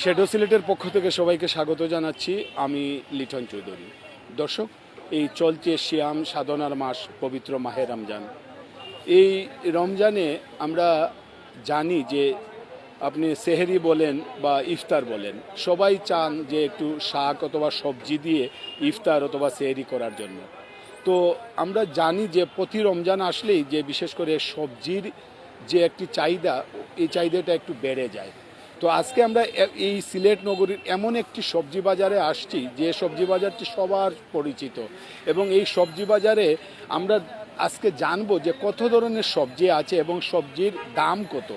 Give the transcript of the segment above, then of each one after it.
Shadow সিলেটের পক্ষ থেকে সবাইকে স্বাগত জানাচ্ছি। আমি লিটন চৌধুরী। দর্শক, এই চলছে শ্যাম সাধনার মাস পবিত্র মাহে রমজান। এই রমজানে আমরা জানি যে আপনি সেহেরি বলেন বা ইফতার বলেন, সবাই চান যে একটু শাক অথবা সবজি দিয়ে ইফতার অথবা সেহেরি করার জন্য। তো আমরা জানি যে প্রতি রমজান আসলেই যে বিশেষ করে সবজির যে একটি চাহিদা, এই চাহিদাটা একটু বেড়ে যায়। তো আজকে আমরা এই সিলেট নগরীর এমন একটি সবজি বাজারে আসছি, যে সবজি বাজারটি সবার পরিচিত। এবং এই সবজি বাজারে আমরা আজকে জানব যে কত ধরনের সবজি আছে এবং সবজির দাম কত।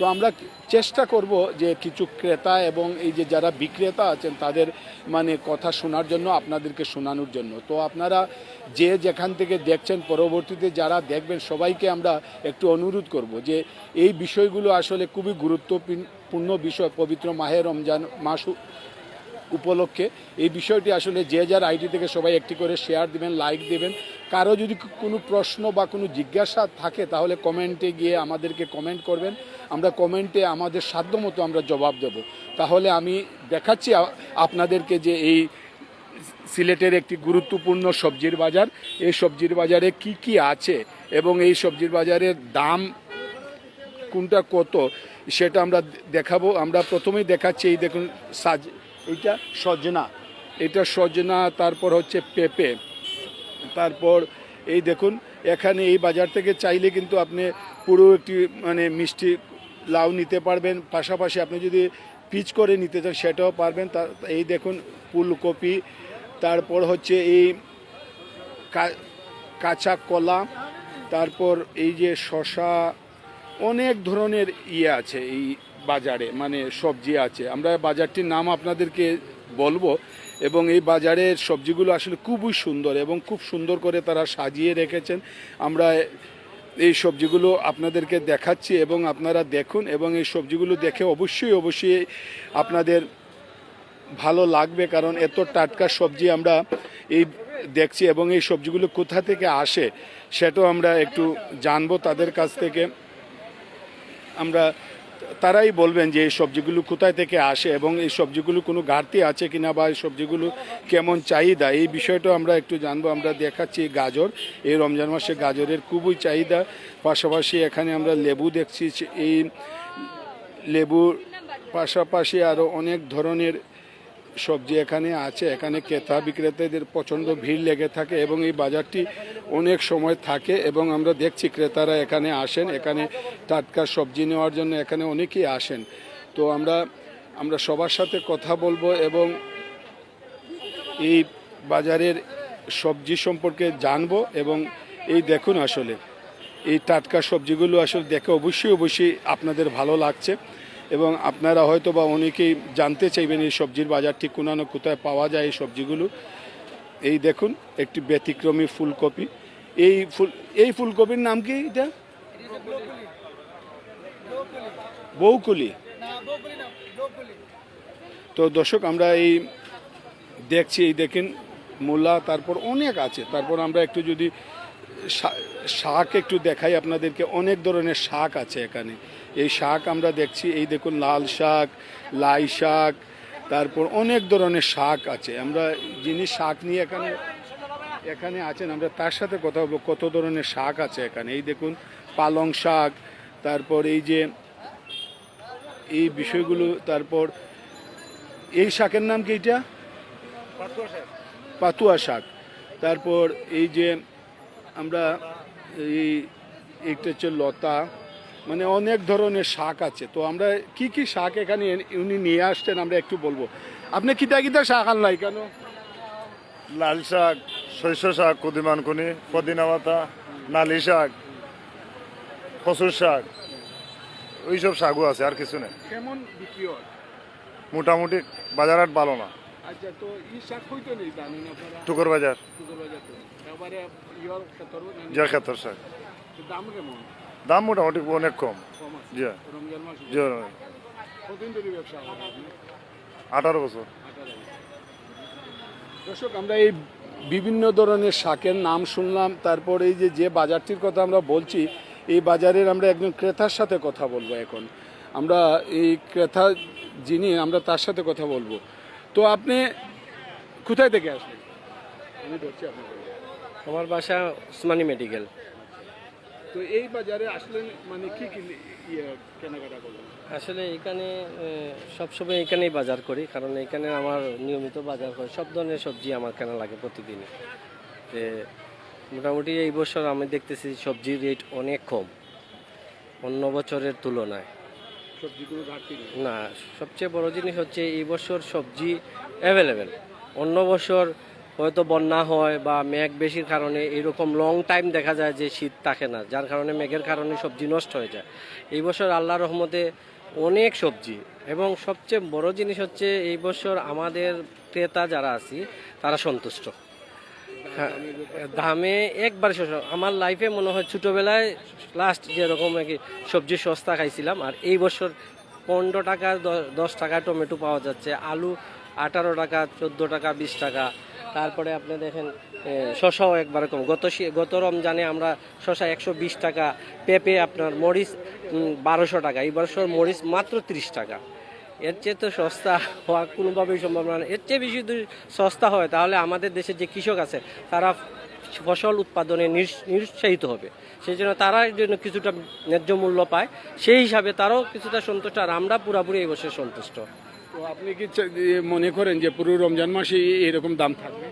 তো আমরা চেষ্টা করব যে কিছু ক্রেতা এবং এই যে যারা বিক্রেতা আছেন, তাদের মানে কথা শোনার জন্য, আপনাদেরকে শোনানোর জন্য। তো আপনারা যে যেখান থেকে দেখছেন, পরবর্তীতে যারা দেখবেন, সবাইকে আমরা একটু অনুরোধ করব যে এই বিষয়গুলো আসলে খুবই গুরুত্বপূর্ণ বিষয়, পবিত্র মাহের রমজান মাস উপলক্ষে। এই বিষয়টি আসলে যে যার আইডি থেকে সবাই একটি করে শেয়ার দিবেন লাইক দিবেন। কারও যদি কোনো প্রশ্ন বা কোনো জিজ্ঞাসা থাকে, তাহলে কমেন্টে গিয়ে আমাদেরকে কমেন্ট করবেন। আমরা কমেন্টে আমাদের সাধ্যমতো আমরা জবাব দেব। তাহলে আমি দেখাচ্ছি আপনাদেরকে যে এই সিলেটের একটি গুরুত্বপূর্ণ সবজির বাজার। এই সবজির বাজারে কি কি আছে এবং এই সবজির বাজারের দাম কোনটা কত, সেটা আমরা দেখাবো। আমরা প্রথমেই দেখাচ্ছি, এই দেখুন, সাজ এইটা সজনা। এটা সজনা, তারপর হচ্ছে পেঁপে। তারপর এই দেখুন, এখানে এই বাজার থেকে চাইলে কিন্তু আপনি পুরো একটি মানে মিষ্টি লাউ নিতে পারবেন। পাশাপাশি আপনি যদি পিচ করে নিতে চান, সেটাও পারবেন। তা, এই দেখুন, ফুলকপি। তারপর হচ্ছে এই কাঁচা কলা। তারপর এই যে শশা অনেক ধরনের ইয়ে আছে এই বাজারে মানে সবজি আছে। আমরা বাজারটির নাম আপনাদেরকে বলব এবং এই বাজারের সবজিগুলো আসলে খুবই সুন্দর এবং খুব সুন্দর করে তারা সাজিয়ে রেখেছেন। আমরা এই সবজিগুলো আপনাদেরকে দেখাচ্ছি এবং আপনারা দেখুন এবং এই সবজিগুলো দেখে অবশ্যই অবশ্যই আপনাদের ভালো লাগবে কারণ এত টাটকা সবজি আমরা এই দেখছি এবং এই সবজিগুলো কোথা থেকে আসে সেটাও আমরা একটু জানব তাদের কাছ থেকে। আমরা তারাই বলবেন যে এই সবজিগুলো কোথায় থেকে আসে এবং এই সবজিগুলো কোনো ঘাটতি আছে কিনা বা এই সবজিগুলো কেমন চাহিদা? এই বিষয়টা আমরা একটু জানব, আমরা দেখাচ্ছি গাজর। এই রমজান মাসে গাজরের খুবই চাহিদা। পাশাপাশি এখানে আমরা লেবু দেখছি, এই লেবুর পাশাপাশি আরও অনেক ধরনের সবজি এখানে আছে, এখানে ক্রেতা বিক্রেতাদের প্রচণ্ড ভিড় লেগে থাকে এবং এই বাজারটি অনেক সময় থাকে এবং আমরা দেখছি ক্রেতারা এখানে আসেন, এখানে টাটকা সবজি নেওয়ার জন্য এখানে অনেকেই আসেন। তো আমরা আমরা সবার সাথে কথা বলব এবং এই বাজারের সবজি সম্পর্কে জানব এবং এই দেখুন আসলে, এই টাটকা সবজিগুলো আসলে দেখে অবশ্যই অবশ্যই আপনাদের ভালো লাগছে। এবং আপনারা হয়তো বা অনেকেই জানতে চাইবেন এই সবজির বাজার বাজারটি কোনানো কোথায় পাওয়া যায় এই সবজিগুলো। এই দেখুন, একটি ব্যতিক্রমী ফুলকপি। এই ফুল, এই ফুলকপির নাম কি এটা? বৌকুলি। তো দর্শক, আমরা এই দেখছি, এই দেখেন, মূলা, তারপর অনেক আছে। তারপর আমরা একটু যদি শাক একটু দেখাই আপনাদেরকে অনেক ধরনের শাক আছে এখানে। এই শাক আমরা দেখছি এই দেখুন লাল শাক লাই শাক তারপর অনেক ধরনের শাক আছে। আমরা যিনি শাক নিয়ে এখানে এখানে আছেন আমরা তার সাথে কথা বলব কত ধরনের শাক আছে এখানে। এই দেখুন পালং শাক তারপর এই যে এই বিষয়গুলো তারপর এই শাকের নাম কি এটা? পাতুয়া শাক। তারপর এই যে আমরা এই একটা হচ্ছে লতা মানে অনেক ধরনের শাক আছে। তো আমরা কি কি শাক এখানে উনি নিয়ে আসছেন আমরা একটু বলব। আপনি কিতা কিতা শাক আনলাই কেন? লাল শাক শস্য শাক কুদিমানকুনি পদিনা পাতা নালি শাক কচুর শাক ওইসব শাকও আছে আর কিছু নেই। কেমন বিক্রি হয়? মোটামুটি বাজারহাট ভালো না। আচ্ছা তো এই শাক হইতো নেই টুকর বাজার। শুক্র বাজার দাম কেমন? দাম মোটামুটি অনেক কম। জি। জি? আঠারো বছর। দর্শক আমরা এই বিভিন্ন ধরনের শাকের নাম শুনলাম তারপর এই যে যে বাজারটির কথা আমরা বলছি এই বাজারের আমরা একজন ক্রেতার সাথে কথা বলব এখন। আমরা এই ক্রেতা যিনি আমরা তার সাথে কথা বলব। তো আপনি কোথায় থেকে আসলেন? আমি ধরছি আপনাকে আমার বাসা উসমানী মেডিকেল। তো এই বাজারে আসলেন মানে কি কি ইয়ে কেনাকাটা করলেন আসলে এখানে সবসময় এখানেই বাজার করি কারণ এখানে আমার নিয়মিত বাজার করে সব ধরনের সবজি আমার কেনা লাগে প্রতিদিনই। যে মোটামুটি এই বছর আমি দেখতেছি সবজির রেট অনেক কম অন্য বছরের তুলনায়। না সবচেয়ে বড় জিনিস হচ্ছে এই বছর সবজি অ্যাভেলেবেল অন্য বছর হয়তো বন্যা হয় বা মেঘ বেশির কারণে এরকম লং টাইম দেখা যায় যে শীত থাকে না যার কারণে মেঘের কারণে সবজি নষ্ট হয়ে যায়। এই বছর আল্লাহ রহমতে অনেক সবজি এবং সবচেয়ে বড় জিনিস হচ্ছে এই বছর আমাদের ক্রেতা যারা আছি তারা সন্তুষ্ট। হ্যাঁ, দামে একবার আমার লাইফে মনে হয় ছোটোবেলায় লাস্ট যেরকম আর কি সবজি সস্তা খাইছিলাম আর এই বছর পনেরো টাকা দশ টাকা টমেটো পাওয়া যাচ্ছে আলু আঠারো টাকা চোদ্দ টাকা বিশ টাকা। তারপরে আপনি দেখেন শশাও একবার কম। গত গত রমজানে আমরা শশা একশো বিশ টাকা, পেঁপে আপনার মরিচ বারোশো টাকা, এই বছর মরিচ মাত্র ত্রিশ টাকা। এর চেয়ে তো সস্তা হওয়া কোনোভাবেই সম্ভব না। এর চেয়ে বেশি যদি সস্তা হয়, তাহলে আমাদের দেশে যে কৃষক আছে, তারা ফসল উৎপাদনে নিরুৎ- নিরুৎসাহিত হবে। সেই জন্য তারা জন্য কিছুটা ন্যায্য মূল্য পায়। সেই হিসাবে তারাও কিছুটা সন্তুষ্ট, আর আমরা পুরাপুরি এই বছর সন্তুষ্ট। তো আপনি কি মনে করেন যে পুরো রমজান মাসে এরকম দাম থাকবে?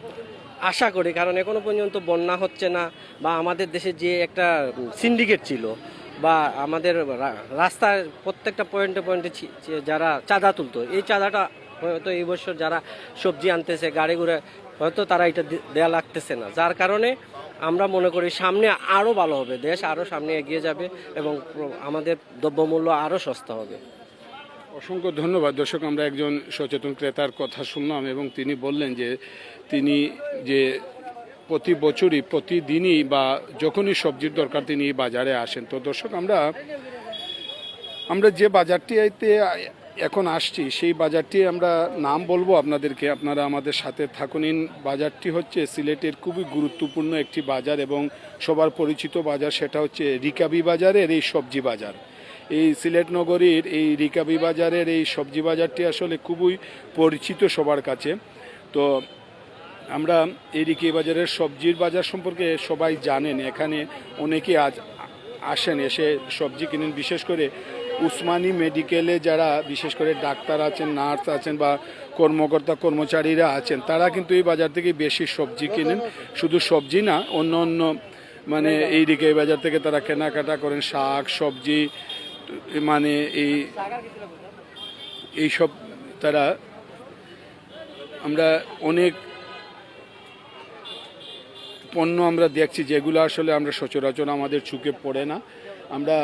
আশা করি, কারণ এখনও পর্যন্ত বন্যা হচ্ছে না বা আমাদের দেশে যে একটা সিন্ডিকেট ছিল বা আমাদের রাস্তার প্রত্যেকটা পয়েন্টে পয়েন্টে যারা চাঁদা তুলতো, এই চাঁদাটা হয়তো এই বছর যারা সবজি আনতেছে, গাড়ি ঘুরে হয়তো তারা এটা দেয়া লাগতেছে না। যার কারণে আমরা মনে করি সামনে আরও ভালো হবে, দেশ আরও সামনে এগিয়ে যাবে এবং আমাদের দ্রব্যমূল্য আরও সস্তা হবে। অসংখ্য ধন্যবাদ। দর্শক, আমরা একজন সচেতন ক্রেতার কথা শুনলাম এবং তিনি বললেন যে তিনি যে প্রতি বছরই, প্রতিদিনই বা যখনই সবজির দরকার তিনি বাজারে আসেন। তো দর্শক, আমরা আমরা যে বাজারটিতে এখন আসছি, সেই বাজারটি আমরা নাম বলব আপনাদেরকে। আপনারা আমাদের সাথে থাকুন। বাজারটি হচ্ছে সিলেটের খুবই গুরুত্বপূর্ণ একটি বাজার এবং সবার পরিচিত বাজার, সেটা হচ্ছে রিকাবি বাজারের এই সবজি বাজার। এই সিলেট নগরীর এই রিকাবি বাজারের এই সবজি বাজারটি আসলে খুবই পরিচিত সবার কাছে। তো আমরা এই রিকি বাজারের সবজির বাজার সম্পর্কে সবাই জানেন, এখানে অনেকে আজ আসেন, এসে সবজি কিনেন। বিশেষ করে উসমানী মেডিকেলে যারা, বিশেষ করে ডাক্তার আছেন, নার্স আছেন বা কর্মকর্তা, কর্মচারীরা আছেন, তারা কিন্তু এই বাজার থেকে বেশি সবজি কিনেন। শুধু সবজি না অন্য অন্য মানে এই দিকে বাজার থেকে তারা কেনাকাটা করেন, শাক, সবজি মানে এই, এইসব তারা, আমরা অনেক পণ্য আমরা দেখছি যেগুলো আসলে আমরা সচরাচর আমাদের চোখে পড়ে না। আমরা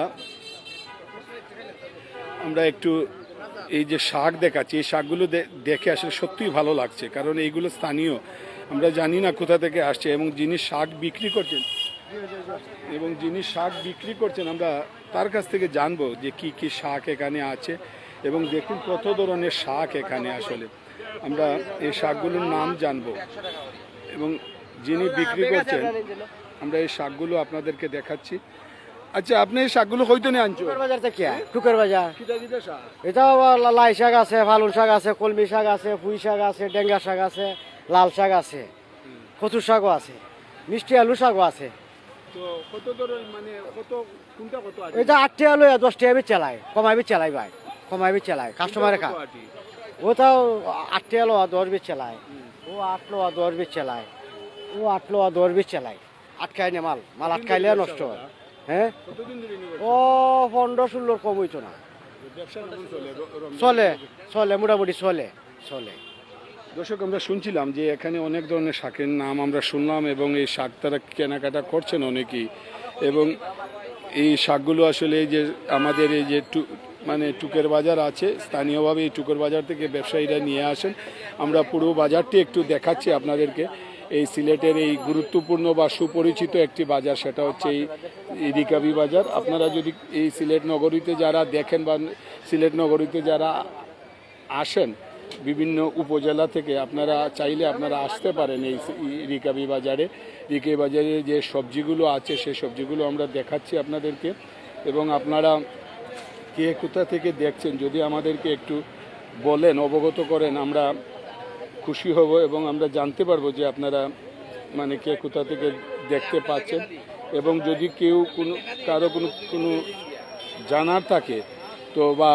আমরা একটু এই যে শাক দেখাচ্ছি, এই শাকগুলো দেখে আসলে সত্যিই ভালো লাগছে। কারণ এইগুলো স্থানীয়, আমরা জানি না কোথা থেকে আসছে এবং যিনি শাক বিক্রি করছেন এবং যিনি শাক বিক্রি করছেন আমরা তার কাছ থেকে জানব যে কি কি শাক এখানে আছে এবং দেখুন কত ধরনের শাক এখানে আসলে। আমরা এই শাকগুলোর নাম জানব। এবং যিনি বিক্রি করছেন আমরা এই শাকগুলো আপনাদেরকে দেখাচ্ছি। আচ্ছা আপনি এই শাকগুলো হয়তো নিয়ে আনছো? বাজার থেকে? টুকের বাজার। আবার লাই শাক আছে ফালুন শাক আছে কলমি শাক আছে পুঁই শাক আছে ডেঙ্গা শাক আছে লাল শাক আছে কচুর শাকও আছে মিষ্টি আলু শাকও আছে। কত মানে কত কোনটা কত আছে এটা আটটি আলু দশ টাকা বি চালাই কমাই বি চালাই ভাই কমাই বি চালাই কাস্টমারে খা কত আটি? ওটাও আটটি আলু দশ বি চালাই ও আট লো দশ বি চালাই ও আট লো দশ বি চালাই আটকাই নে মাল মাল আটকাইলে নষ্ট হয়। হ্যাঁ? ও পনেরো ষোলোর কম হইতো না? চলে চলে মোটামুটি চলে চলে। দর্শক, আমরা শুনছিলাম যে এখানে অনেক ধরনের শাকের নাম আমরা শুনলাম এবং এই শাক তারা কেনাকাটা করছেন অনেকেই। এবং এই শাকগুলো আসলে যে আমাদের এই যে টু মানে টুকের বাজার আছে, স্থানীয়ভাবে এই টুকের বাজার থেকে ব্যবসায়ীরা নিয়ে আসেন। আমরা পুরো বাজারটি একটু দেখাচ্ছি আপনাদেরকে। এই সিলেটের এই গুরুত্বপূর্ণ বা সুপরিচিত একটি বাজার, সেটা হচ্ছে এই এই রিকাবি বাজার। আপনারা যদি এই সিলেট নগরীতে যারা দেখেন বা সিলেট নগরীতে যারা আসেন বিভিন্ন উপজেলা থেকে আপনারা চাইলে আপনারা আসতে পারেন এই রিকাবি বাজারে। রিকাবি বাজারে যে সবজিগুলো আছে সেই সবজিগুলো আমরা দেখাচ্ছি আপনাদেরকে। এবং আপনারা কে কোথা থেকে দেখছেন, যদি আমাদেরকে একটু বলেন, অবগত করেন, আমরা খুশি হব এবং আমরা জানতে পারব যে আপনারা মানে কে কোথা থেকে দেখতে পাচ্ছেন। এবং যদি কেউ কোনো, কারও কোনো কোনো জানার থাকে, তো বা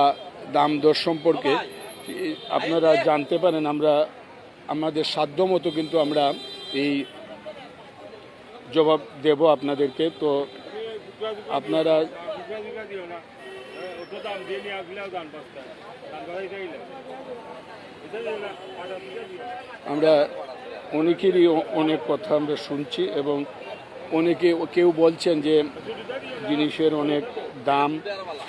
দাম দর সম্পর্কে আপনারা জানতে পারেন, আমরা, আমাদের সাধ্য মতো কিন্তু আমরা এই জবাব দেব আপনাদেরকে। তো আপনারা আমরা অনেকেরই অনেক কথা আমরা শুনছি এবং অনেকে কেউ বলছেন যে জিনিসের অনেক দাম,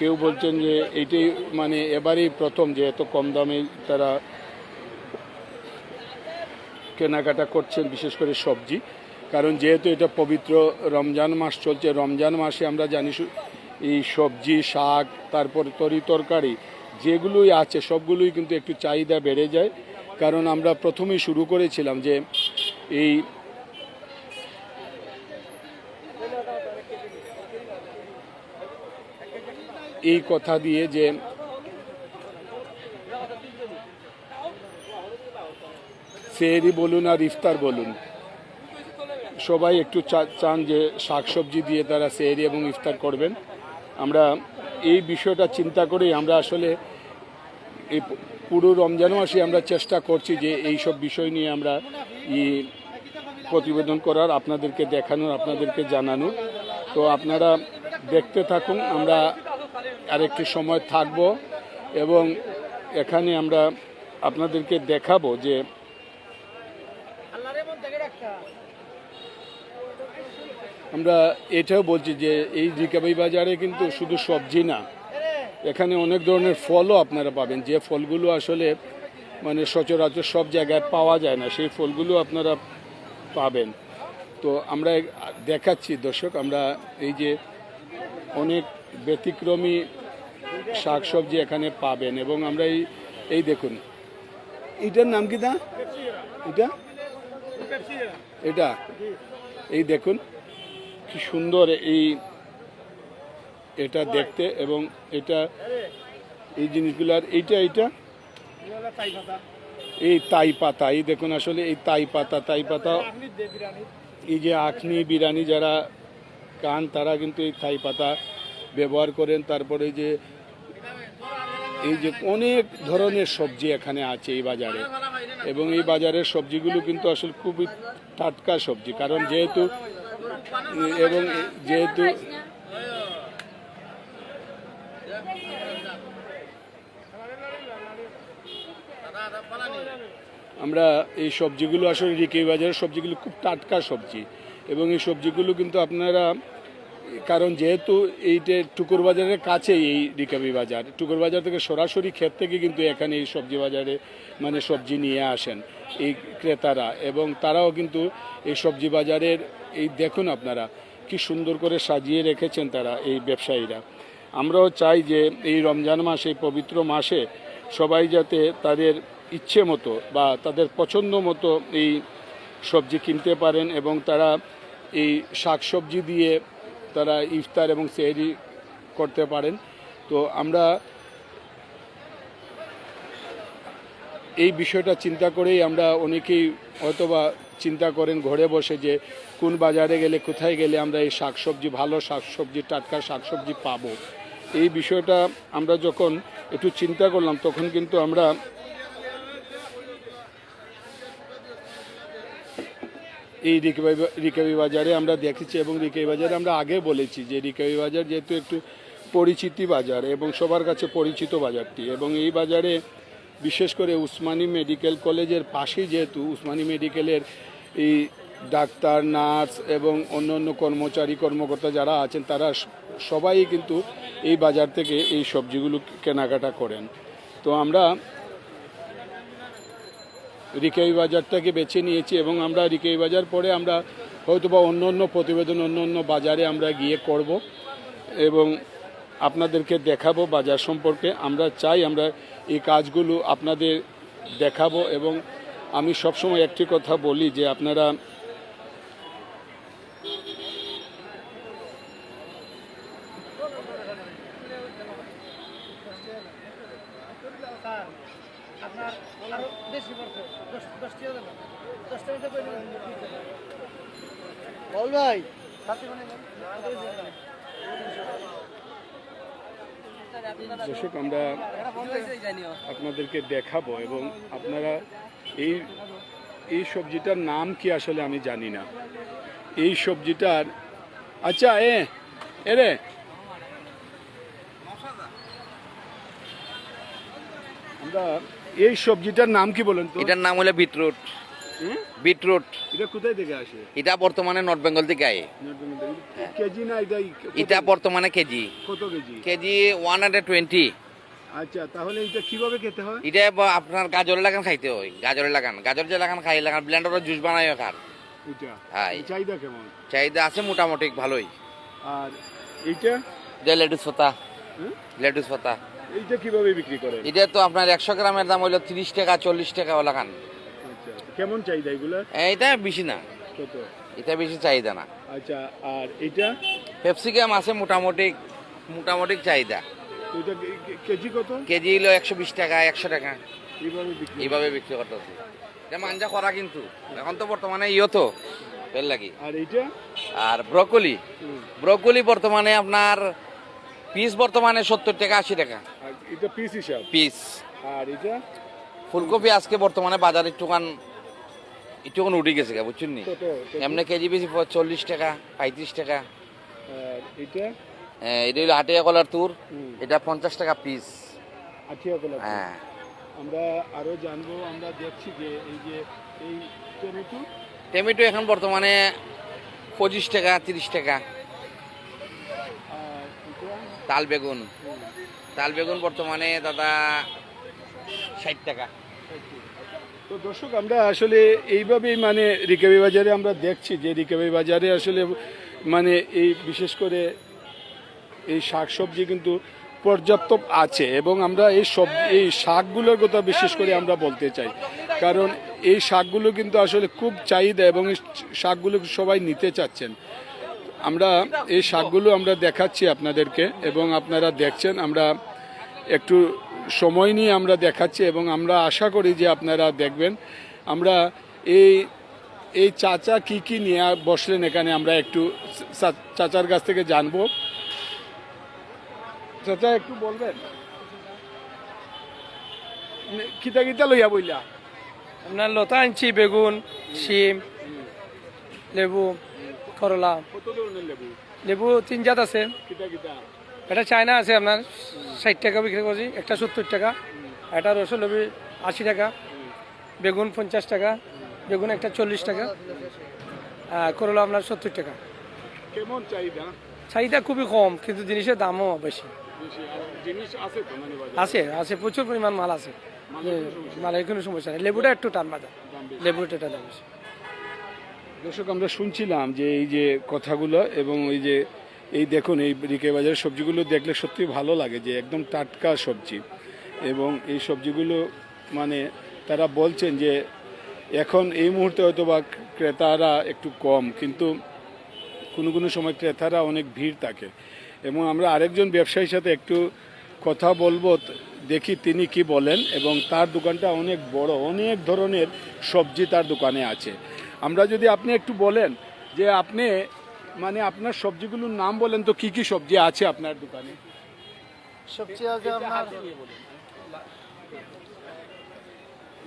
কেউ বলছেন যে এইটাই মানে এবারেই প্রথম যে এত কম দামে তারা কেনাকাটা করছেন, বিশেষ করে সবজি। কারণ যেহেতু এটা পবিত্র রমজান মাস চলছে, রমজান মাসে আমরা জানি এই সবজি, শাক, তারপর তরি তরকারি, যেগুলোই আছে, সবগুলোই কিন্তু একটু চাহিদা বেড়ে যায়। কারণ আমরা প্রথমেই শুরু করেছিলাম যে এই এই কথা দিয়ে যে সেহরি বলুন আর ইফতার বলুন। সবাই একটু চান যে শাকসবজি দিয়ে তারা সেহরি এবং ইফতার করবেন। আমরা এই বিষয়টা চিন্তা করেই আমরা আসলে এই পুরো রমজান মাসে আমরা চেষ্টা করছি যে এই সব বিষয় নিয়ে আমরা ই প্রতিবেদন করার, আপনাদেরকে দেখানোর, আপনাদেরকে জানানোর। তো আপনারা দেখতে থাকুন, আমরা আরেকটি সময় থাকব এবং এখানে আমরা আপনাদেরকে দেখাবো যে আমরা এটাও বলছি যে এই রিকাবাই বাজারে কিন্তু শুধু সবজি না এখানে অনেক ধরনের ফলও আপনারা পাবেন। যে ফলগুলো আসলে মানে সচরাচর সব জায়গায় পাওয়া যায় না সেই ফলগুলো আপনারা পাবেন। তো আমরা দেখাচ্ছি দর্শক আমরা এই যে অনেক ব্যতিক্রমী শাকসবজি এখানে পাবেন এবং আমরা এই এই দেখুন। এটার নাম কি দা? এটা? এটা? এই দেখুন, কি সুন্দর এই, এটা দেখতে এবং এটা, এই জিনিসগুলো আর এইটা এইটা? এই তাই পাতা, এই দেখুন আসলে এই তাই পাতা তাই পাতা। এই যে আখনি বিরানি যারা কান তারা কিন্তু এই তাই পাতা ব্যবহার করেন, তারপরে যে এই যে অনেক ধরনের সবজি এখানে আছে এই বাজারে। এবং এই বাজারের সবজিগুলো কিন্তু আসলে খুবই টাটকা সবজি, কারণ যেহেতু, এবং যেহেতু আমরা এই সবজিগুলো আসলে রিকেই বাজারের সবজিগুলো খুব টাটকা সবজি। এবং এই সবজিগুলো কিন্তু আপনারা কারণ যেহেতু এইটা টুকুর বাজারের কাছে এই রিকাবি বাজার টুকুর বাজার থেকে সরাসরি ক্ষেত থেকে কিন্তু এখানে এই সবজি বাজারে মানে সবজি নিয়ে আসেন এই ক্রেতারা এবং তারাও কিন্তু এই সবজি বাজারের এই দেখুন আপনারা, কি সুন্দর করে সাজিয়ে রেখেছেন তারা এই ব্যবসায়ীরা। আমরাও চাই যে এই রমজান মাসে, এই পবিত্র মাসে সবাই যাতে তাদের ইচ্ছে মতো বা তাদের পছন্দ মতো এই সবজি কিনতে পারেন এবং তারা এই শাকসবজি দিয়ে তারা ইফতার এবং সেহরি করতে পারেন। তো আমরা এই বিষয়টা চিন্তা করেই আমরা অনেকেই হয়তোবা চিন্তা করেন ঘরে বসে যে কোন বাজারে গেলে, কোথায় গেলে আমরা এই শাকসবজি, ভালো শাকসবজি, টাটকা শাকসবজি পাবো। এই বিষয়টা আমরা যখন একটু চিন্তা করলাম, তখন কিন্তু আমরা এই রিকাবি রিকাবি বাজারে আমরা দেখেছি এবং রিকাবি বাজারে আমরা আগে বলেছি যে রিকাবি বাজার যেহেতু একটু পরিচিতি বাজার এবং সবার কাছে পরিচিত বাজারটি এবং এই বাজারে বিশেষ করে উসমানী মেডিকেল কলেজের পাশেই যেহেতু উসমানী মেডিকেলের এই ডাক্তার, নার্স এবং অন্য অন্য কর্মচারী, কর্মকর্তা যারা আছেন, তারা সবাই কিন্তু এই বাজার থেকে এই সবজিগুলো কেনাকাটা করেন। তো আমরা রিকাই বাজারটাকে বেছে নিয়েছি এবং আমরা রিকাই বাজার পরে আমরা হয়তো বা অন্য অন্য প্রতিবেদন, অন্য অন্য বাজারে আমরা গিয়ে করব এবং আপনাদেরকে দেখাবো বাজার সম্পর্কে। আমরা চাই আমরা এই কাজগুলো আপনাদের দেখাবো এবং আমি সবসময় একটি কথা বলি যে আপনারা বল ভাই। দর্শক আমরা আপনাদেরকে দেখাবো এবং আপনারা এই এই সবজিটার নাম কি আসলে আমি জানি না। এই সবজিটার আচ্ছা এ এরে আমরা এই সবজিটার নাম কি বলেন তো? এটার নাম হলো বিটরুট। হুম? বিটরুট। এটা কোথায় থেকে আসে? এটা বর্তমানে নর্থ বেঙ্গল থেকে আয়। কেজি না এটা এটা বর্তমানে কেজি। কত KG? KG one hundred twenty আচ্ছা তাহলে এটা কীভাবে খেতে হয়? এটা আপনার গাজরের লাগান খাইতে হয়। গাজরের লাগান। গাজর যে লাগান খাই লাগান ব্লেন্ডারের জুস বানাই খার এটা? চাহিদা কেমন? চাহিদা আছে মোটামুটি ভালোই। আর এইটা? যে লেটুস পাতা। হুম? লেটুস পাতা। এইটা কীভাবে বিক্রি করেন? এটা তো আপনার একশো গ্রামের দাম হইল তিরিশ টাকা চল্লিশ টাকা লাগান আচ্ছা কেমন চাহিদা এগুলা? এটা বেশি না। কত? এটা বেশি চাহিদা না। আচ্ছা আর এটা পেপসিকাম আছে মোটামুটি মোটামুটি চাহিদা। এটা কেজি কত? কেজি হলো একশো বিশ টাকা একশো টাকা। এইভাবে বিক্রি করতেছে। এটা মাঞ্জা করা কিন্তু। এখন তো বর্তমানে ইয়ে তো বেল লাগি। আর এইটা? আর ব্রকলি। ব্রকলি বর্তমানে আপনার পিস বর্তমানে সত্তর টাকা আশি টাকা। এটা পিস হিসাব? পিস। আর এটা? ফুলকপি আজকে বর্তমানে বাজারে একটুখান একটুখান উঠে গেছে গা বুঝছেন নি? এমনি কেজি বেশি চল্লিশ টাকা পঁয়ত্রিশ টাকা। এটা? এটা হলো হাটিয়া কলার তুর। এটা পঞ্চাশ টাকা পিস। আঠিয়া কলা হ্যাঁ। আমরা আরও জানব আমরা দেখছি যে এই যে এই টমেটো? টমেটো এখন বর্তমানে পঁচিশ টাকা তিরিশ টাকা। তাল বেগুন। তাল বেগুন বর্তমানে দাদা ষাট টাকা। তো দর্শক, আমরা আসলে এইভাবেই মানে রিকাবি বাজারে আমরা দেখছি যে রিকাবি বাজারে আসলে মানে এই বিশেষ করে এই শাকসবজি কিন্তু পর্যাপ্ত আছে এবং আমরা এই সব এই শাকগুলোর কথা বিশেষ করে আমরা বলতে চাই। কারণ এই শাকগুলো কিন্তু আসলে খুব চাহিদা এবং এই শাকগুলো সবাই নিতে চাচ্ছেন। আমরা এই শাকগুলো আমরা দেখাচ্ছি আপনাদেরকে এবং আপনারা দেখছেন, আমরা একটু সময় নিয়ে আমরা দেখাচ্ছি এবং আমরা আশা করি যে আপনারা দেখবেন। আমরা এই এই চাচা কি কি নিয়ে বসলেন এখানে আমরা একটু চাচার কাছ থেকে জানব। চাচা, একটু বলবেন? কিতা কিতা লইয়া বইলা? আপনার লতা আনছি, বেগুন, শিম, লেবু। করলা। লেবু তিন জাত আছে। এটা চায়না আছে আপনার ষাট টাকা বিক্রি করছি একটা সত্তর টাকা একটা রসলবি আশি টাকা বেগুন পঞ্চাশ টাকা বেগুন একটা চল্লিশ টাকা করলা আপনার সত্তর টাকা। কেমন চাহিদা? চাহিদা খুবই কম কিন্তু জিনিসের দামও বেশি। আছে মানে? আছে আছে প্রচুর পরিমাণ মাল আছে। মালের কোনো সমস্যা নেই। লেবুটা একটু টান বাজার। লেবুটা দাম বেশি দর্শক, আমরা শুনছিলাম যে এই যে কথাগুলো এবং ওই যে, এই দেখুন, এই রিকে বাজারের সবজিগুলো দেখলে সত্যি ভালো লাগে যে একদম টাটকা সবজি। এবং এই সবজিগুলো মানে তারা বলছেন যে এখন এই মুহূর্তে হয়তো বা ক্রেতারা একটু কম, কিন্তু কোনো কোনো সময় ক্রেতারা অনেক ভিড় থাকে। এবং আমরা আরেকজন ব্যবসায়ীর সাথে একটু কথা বলব, দেখি তিনি কি বলেন। এবং তার দোকানটা অনেক বড়, অনেক ধরনের সবজি তার দোকানে আছে। আমরা যদি আপনি একটু বলেন যে আপনি মানে আপনার সবজিগুলোর নাম বলেন তো কি কি সবজি আছে আপনার দোকানে? সবজি আছে আপনার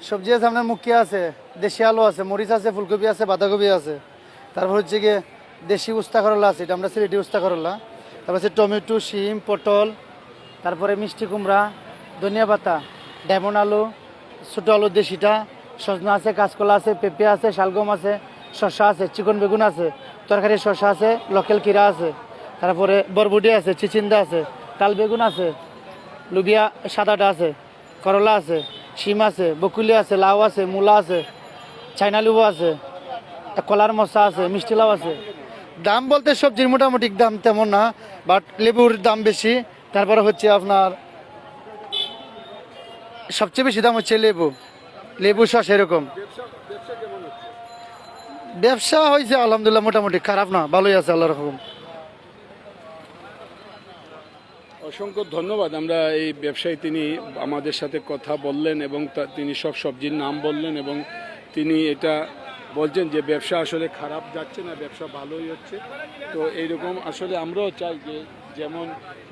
সবজি আছে আপনার মুখিয়া আছে দেশি আলু আছে মরিচ আছে ফুলকপি আছে বাঁধাকপি আছে। তারপর হচ্ছে গিয়ে দেশি উস্তা করলা আছে এটা আমরা সিলেটি উস্তা করলা। তারপর হচ্ছে টমেটো শিম পটল তারপরে মিষ্টি কুমড়া ধনিয়া পাতা ডায়মন্ড আলু ছোটো আলু দেশিটা সজনা আছে কাঁচকলা আছে, পেঁপে আছে, শালগম আছে, শসা আছে, চিকন বেগুন আছে তরকারি শসা আছে, লোকেল কিরা আছে, তারপরে বরবুটি আছে চিচিন্দা আছে, তাল বেগুন আছে, লুবিয়া সাদাটা আছে, করলা আছে, শিম আছে, বকুলি আছে, লাউ আছে, মূলা আছে চাইনা লেবু আছে, কলার মশা আছে, মিষ্টি লাউ আছে। দাম বলতে সবজির মোটামুটি দাম তেমন না বাট লেবুর দাম বেশি, তারপরে হচ্ছে আপনার সবচেয়ে বেশি দাম হচ্ছে লেবু। লেবু শস এরকম। ব্যবসা হয়েছে আলহামদুলিল্লাহ মোটামুটি। খারাপ না, ভালোই আছে আল্লাহ রকম অসংখ্য ধন্যবাদ। আমরা এই ব্যবসায়ী তিনি আমাদের সাথে কথা বললেন এবং তিনি সব সবজির নাম বললেন এবং তিনি এটা বলছেন যে ব্যবসা আসলে খারাপ যাচ্ছে না, ব্যবসা ভালোই হচ্ছে। তো এইরকম আসলে আমরাও চাই যে যেমন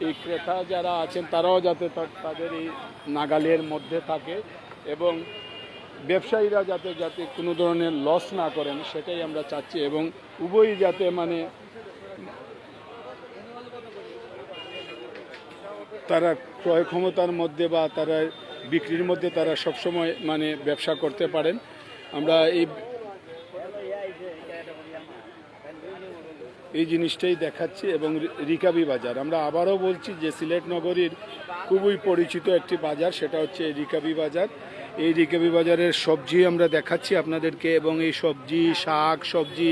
এই ক্রেতা যারা আছেন, তারাও যাতে তাদের এই নাগালের মধ্যে থাকে এবং ব্যবসায়ীরা যাতে যাতে কোনো ধরনের লস না করেন, সেটাই আমরা চাচ্ছি এবং উভয়ই যাতে মানে তারা ক্রয় ক্ষমতার মধ্যে বা তারা বিক্রির মধ্যে তারা সবসময় মানে ব্যবসা করতে পারেন। আমরা এই এই জিনিসটাই দেখাচ্ছি এবং রিকাবি বাজার। আমরা আবারও বলছি যে সিলেট নগরীর খুবই পরিচিত একটি বাজার, সেটা হচ্ছে রিকাবি বাজার। এই রিকাবি বাজারের সবজি আমরা দেখাচ্ছি আপনাদেরকে, এবং এই সবজি, শাক, সবজি,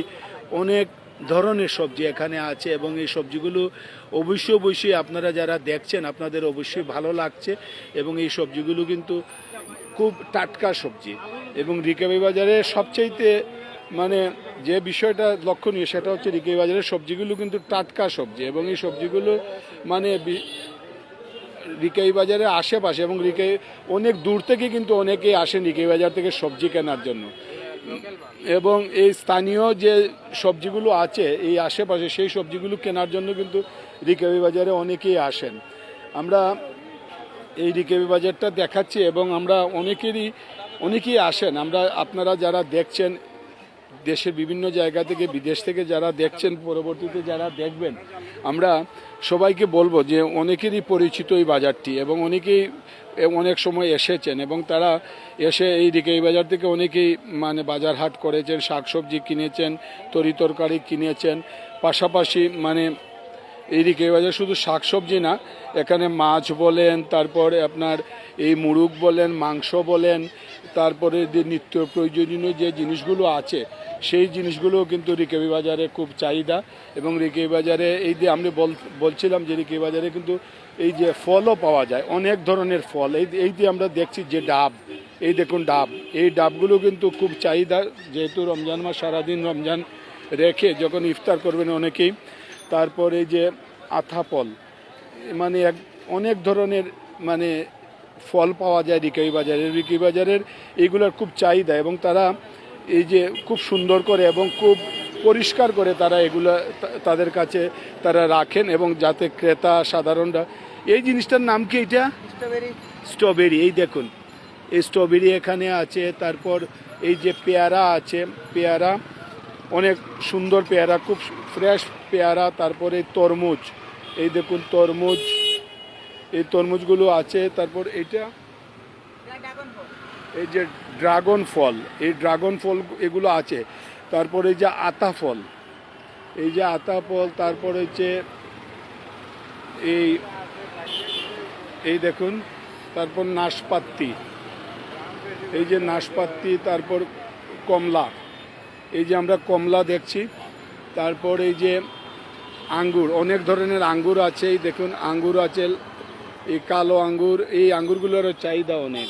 অনেক ধরনের সবজি এখানে আছে, এবং এই সবজিগুলো অবশ্যই অবশ্যই আপনারা যারা দেখছেন, আপনাদের অবশ্যই ভালো লাগছে, এবং এই সবজিগুলো কিন্তু খুব টাটকা সবজি। এবং রিকাবি বাজারে সবচাইতে মানে যে বিষয়টা লক্ষণীয়, সেটা হচ্ছে রিকাবি বাজারের সবজিগুলো কিন্তু টাটকা সবজি, এবং এই সবজিগুলো মানে রিকাই বাজারের আশেপাশে এবং রিকাই অনেক দূর থেকে কিন্তু অনেকেই আসেন রিকাই বাজার থেকে সবজি কেনার জন্য। এবং এই স্থানীয় যে সবজিগুলো আছে, এই আশেপাশে সেই সবজিগুলো কেনার জন্য কিন্তু রিকাবি বাজারে অনেকেই আসেন। আমরা এই রিকাবি বাজারটা দেখাচ্ছি এবং আমরা অনেকেরই, অনেকেই আসেন। আমরা আপনারা যারা দেখছেন দেশের বিভিন্ন জায়গা থেকে, বিদেশ থেকে যারা দেখছেন, পরবর্তীতে যারা দেখবেন, আমরা সবাইকে বলব যে অনেকেরই পরিচিত এই বাজারটি এবং অনেকেই অনেক সময় এসেছেন এবং তারা এসে এই দিকে এই বাজার থেকে অনেকেই মানে বাজার হাট করেছেন, শাকসবজি কিনেছেন, তরি তরকারি কিনেছেন। পাশাপাশি মানে এইদিকে বাজার শুধু শাকসবজি না, এখানে মাছ বলেন, তারপরে আপনার এই মুরগ বলেন, মাংস বলেন, তারপরে যে নিত্য প্রয়োজনীয় যে জিনিসগুলো আছে, সেই জিনিসগুলোও কিন্তু রিকেবি বাজারে খুব চাহিদা। এবং রিকেবি বাজারে এই যে আমি বল, বলছিলাম যে রিকেবি বাজারে কিন্তু এই যে ফলও পাওয়া যায়, অনেক ধরনের ফল। এই এই যে আমরা দেখছি যে ডাব, এই দেখুন ডাব, এই ডাবগুলো কিন্তু খুব চাহিদা, যেহেতু রমজান মাস সারাদিন রমজান রেখে যখন ইফতার করবেন অনেকেই তারপরে যে আথা ফল মানে এক অনেক ধরনের মানে ফল পাওয়া যায় রিকাই বাজারে। রিকাই বাজারের এইগুলোর খুব চাহিদা এবং তারা এই যে খুব সুন্দর করে এবং খুব পরিষ্কার করে তারা এগুলো তাদের কাছে তারা রাখেন এবং যাতে ক্রেতা সাধারণরা এই জিনিসটার নাম কি এটা স্ট্রবেরি এই দেখুন। এই স্ট্রবেরি এখানে আছে তারপর এই যে পেয়ারা আছে পেয়ারা অনেক সুন্দর পেয়ারা খুব ফ্রেশ পেয়ারা, তারপরে তরমুজ। এই দেখুন তরমুজ। এই তরমুজগুলো আছে, তারপর এটা এই যে ড্রাগন ফল, এই ড্রাগন ফল এগুলো আছে। তারপরে এই যে আতা ফল, এই যে আতা ফল, তারপর হচ্ছে এই এই দেখুন, তারপর নাশপাতি, এই যে নাশপাতি, তারপর কমলা, এই যে আমরা কমলা দেখছি, তারপর এই যে আঙ্গুর, অনেক ধরনের আঙ্গুর আছে, এই দেখুন আঙ্গুর আছে, এই কালো আঙ্গুর, এই আঙ্গুরগুলোর চাহিদা অনেক।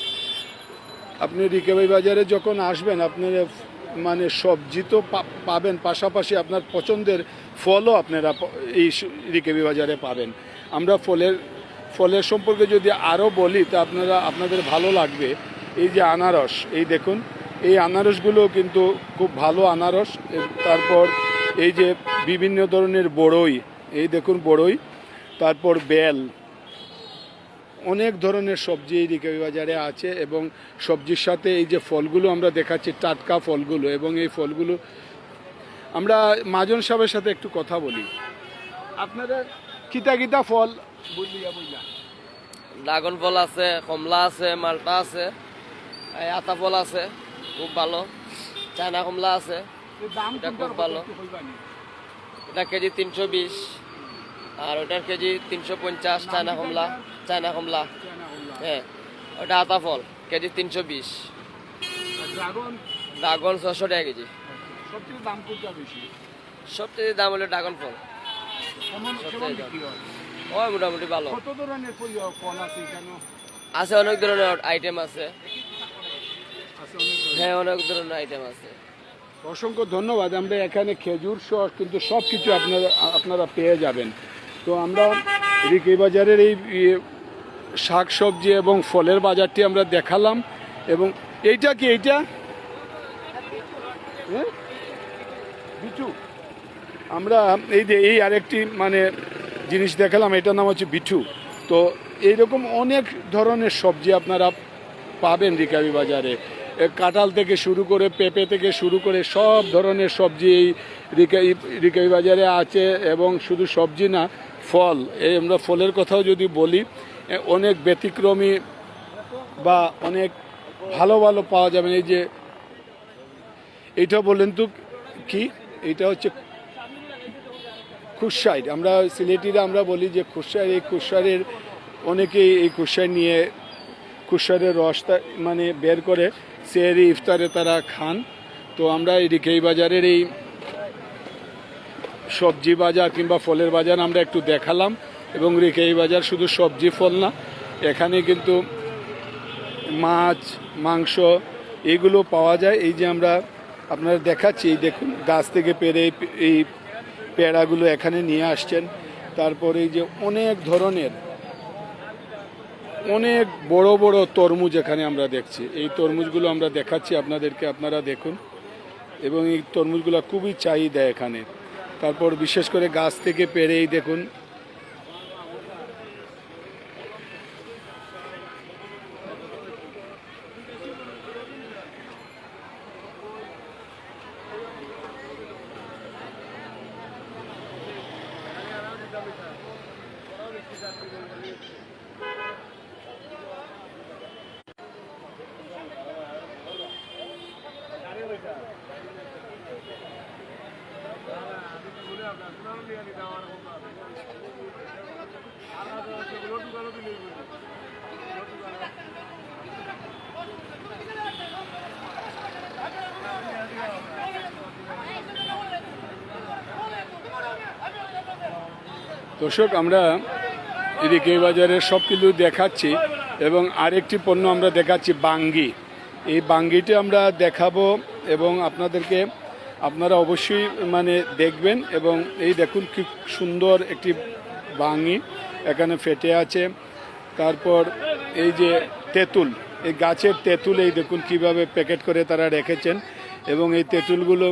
আপনি রিকেবাই বাজারে যখন আসবেন আপনার মানে সবজি তো পাবেন, পাশাপাশি আপনার পছন্দের ফলও আপনারা এই রিকেবি বাজারে পাবেন। আমরা ফলের ফলের সম্পর্কে যদি আরও বলি, তা আপনারা, আপনাদের ভালো লাগবে। এই যে আনারস, এই দেখুন, এই আনারসগুলো কিন্তু খুব ভালো আনারস তারপর এই যে বিভিন্ন ধরনের বড়ই, এই দেখুন বড়ই, তারপর বেল। অনেক ধরনের সবজি এই রিকাবি বাজারে আছে এবং সবজির সাথে এই যে ফলগুলো আমরা দেখাচ্ছি, টাটকা ফলগুলো এবং এই ফলগুলো, আমরা মাজন সাহেবের সাথে একটু কথা বলি। আপনারা কিতা কিতা ফল বললিয়া বললা ড্রাগন ফল আছে, কমলা আছে, মালটা আছে আতা ফল আছে, খুব ভালো। চায়না কমলা আছে। এটা খুব ভালো। এটা কেজি তিনশো বিশ। আর ওটার কেজি তিনশো পঞ্চাশ চায়না কমলা চায়না কমলা হ্যাঁ ওটা আতা ফল কেজি তিনশো বিশ। ড্রাগন? ছশো টাকা কেজি। সবচেয়ে দাম হলো ড্রাগন ফল। ওই মোটামুটি ভালো। আছে অনেক ধরনের আইটেম আছে। হ্যাঁ অনেক ধরনের আইটেম আছে। অসংখ্য ধন্যবাদ। আমরা এখানে খেজুর সহ কিন্তু সব কিছু আপনারা আপনারা পেয়ে যাবেন। তো আমরা রিকি বাজারের এই শাক সবজি এবং ফলের বাজারটি আমরা দেখালাম এবং এইটা কি এইটা? হ্যাঁ? বিটু আমরা এই যে, এই আরেকটি মানে জিনিস দেখালাম, এটার নাম হচ্ছে বিটু তো এইরকম অনেক ধরনের সবজি আপনারা পাবেন রিকাবি বাজারে। কাঁঠাল থেকে শুরু করে পেঁপে থেকে শুরু করে সব ধরনের সবজি এই রিকাই রিকাবি বাজারে আছে এবং শুধু সবজি না, ফল। এই আমরা ফলের কথাও যদি বলি অনেক ব্যতিক্রমী বা অনেক ভালো ভালো পাওয়া যাবে এই যে এইটা বললেন তো কি? এটা হচ্ছে খুশাইর আমরা সিলেটিরা আমরা বলি যে খুশাইর এই খুশারের অনেকেই এই খুশাই নিয়ে খুশারের রসটা মানে বের করে। সেরি ইফতারে তারা খান। তো আমরা এই বাজারের এই সবজি বাজার কিংবা ফলের বাজার আমরা একটু দেখালাম এবং রিকেই বাজার শুধু সবজি ফল না, এখানে কিন্তু মাছ, মাংস এগুলো পাওয়া যায়। এই যে আমরা আপনারা দেখাচ্ছি, এই দেখুন, গাছ থেকে পেরে এই- পেয়ারাগুলো এখানে নিয়ে আসছেন। তারপরে এই যে অনেক ধরনের অনেক বড় বড় তরমুজ এখানে আমরা দেখছি। এই তরমুজগুলো আমরা দেখাচ্ছি আপনাদেরকে, আপনারা দেখুন। এবং এই তরমুজগুলো খুবই চাহিদা এখানে। তারপর বিশেষ করে গাছ থেকে পেরেই দেখুন দর্শক, আমরা এদিকে বাজারের সব কিছু দেখাচ্ছি এবং আরেকটি পণ্য আমরা দেখাচ্ছি, বাঙ্গি। এই বাঙ্গিটি আমরা দেখাবো এবং আপনাদেরকে আপনারা অবশ্যই মানে দেখবেন এবং এই দেখুন কি সুন্দর একটি বাঙ্গি এখানে ফেটে আছে। তারপর এই যে তেঁতুল, এই গাছের তেঁতুল, এই দেখুন কীভাবে প্যাকেট করে তারা রেখেছেন এবং এই তেঁতুলগুলো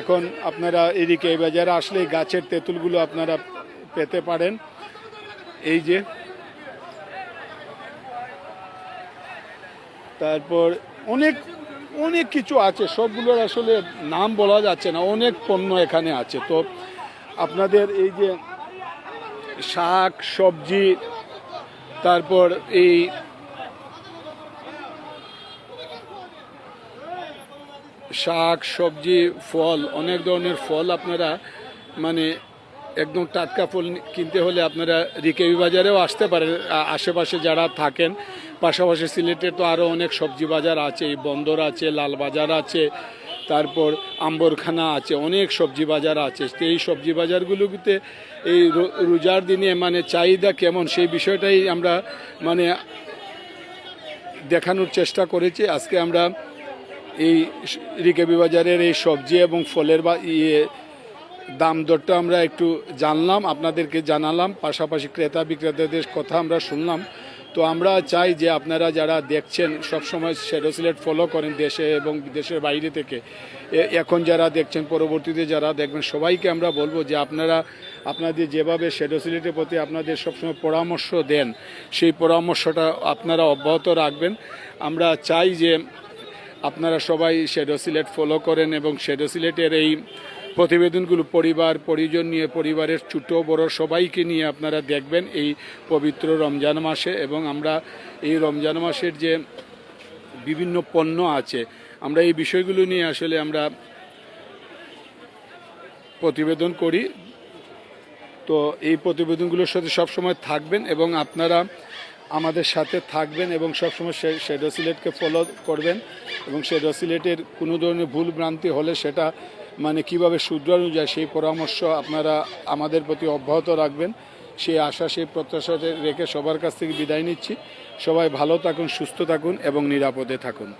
এখন আপনারা এদিকে বাজারে আসলে গাছের তেঁতুলগুলো আপনারা পেতে পারেন। এই যে। তারপর অনেক অনেক কিছু আছে। সবগুলোর আসলে নাম বলা যাচ্ছে না। অনেক পণ্য এখানে আছে। তো আপনাদের এই যে শাক, সবজি, তারপর এই শাক, সবজি, ফল, অনেক ধরনের ফল আপনারা মানে একদম টাটকা ফুল কিনতে হলে আপনারা রিকেবি বাজারেও আসতে পারেন। আশেপাশে যারা থাকেন, পাশাপাশি সিলেটে তো আরও অনেক সবজি বাজার আছে বন্দর আছে, লাল বাজার আছে, তারপর আম্বরখানা আছে, অনেক সবজি বাজার আছে। এই সবজি বাজারগুলোতে এই রোজার দিনে মানে চাহিদা কেমন সেই বিষয়টাই আমরা মানে দেখানোর চেষ্টা করেছি। আজকে আমরা এই রিকেবি বাজারের এই সবজি এবং ফলের বা ইয়ে দাম দরটা আমরা একটু জানলাম, আপনাদেরকে জানালাম, পাশাপাশি ক্রেতা বিক্রেতাদের কথা আমরা শুনলাম। তো আমরা চাই যে আপনারা যারা দেখছেন, সবসময় শেডো সিলেট ফলো করেন দেশে এবং দেশের বাইরে থেকে। এখন যারা দেখছেন, পরবর্তীতে যারা দেখবেন, সবাইকে আমরা বলব যে আপনারা, আপনাদের যেভাবে শেডো সিলেটের প্রতি আপনাদের সবসময় পরামর্শ দেন, সেই পরামর্শটা আপনারা অব্যাহত রাখবেন। আমরা চাই যে আপনারা সবাই শেডো সিলেট ফলো করেন এবং শেডো সিলেটের এই প্রতিবেদনগুলো পরিবার, পরিজন নিয়ে, পরিবারের ছোট, বড় সবাইকে নিয়ে আপনারা দেখবেন এই পবিত্র রমজান মাসে এবং আমরা এই রমজান মাসের যে বিভিন্ন পণ্য আছে, আমরা এই বিষয়গুলো নিয়ে আসলে আমরা প্রতিবেদন করি। তো এই প্রতিবেদনগুলোর সাথে সবসময় থাকবেন এবং আপনারা আমাদের সাথে থাকবেন এবং সবসময় শেডো সিলেটকে ফলো করবেন এবং শেডো সিলেটের কোনো ধরনের ভুল ভ্রান্তি হলে সেটা মানে কীভাবে শুধরানো যায় সেই পরামর্শ আপনারা আমাদের প্রতি অব্যাহত রাখবেন। সেই আশা, সেই প্রত্যাশা রেখে সবার কাছ থেকে বিদায় নিচ্ছি। সবাই ভালো থাকুন, সুস্থ থাকুন এবং নিরাপদে থাকুন।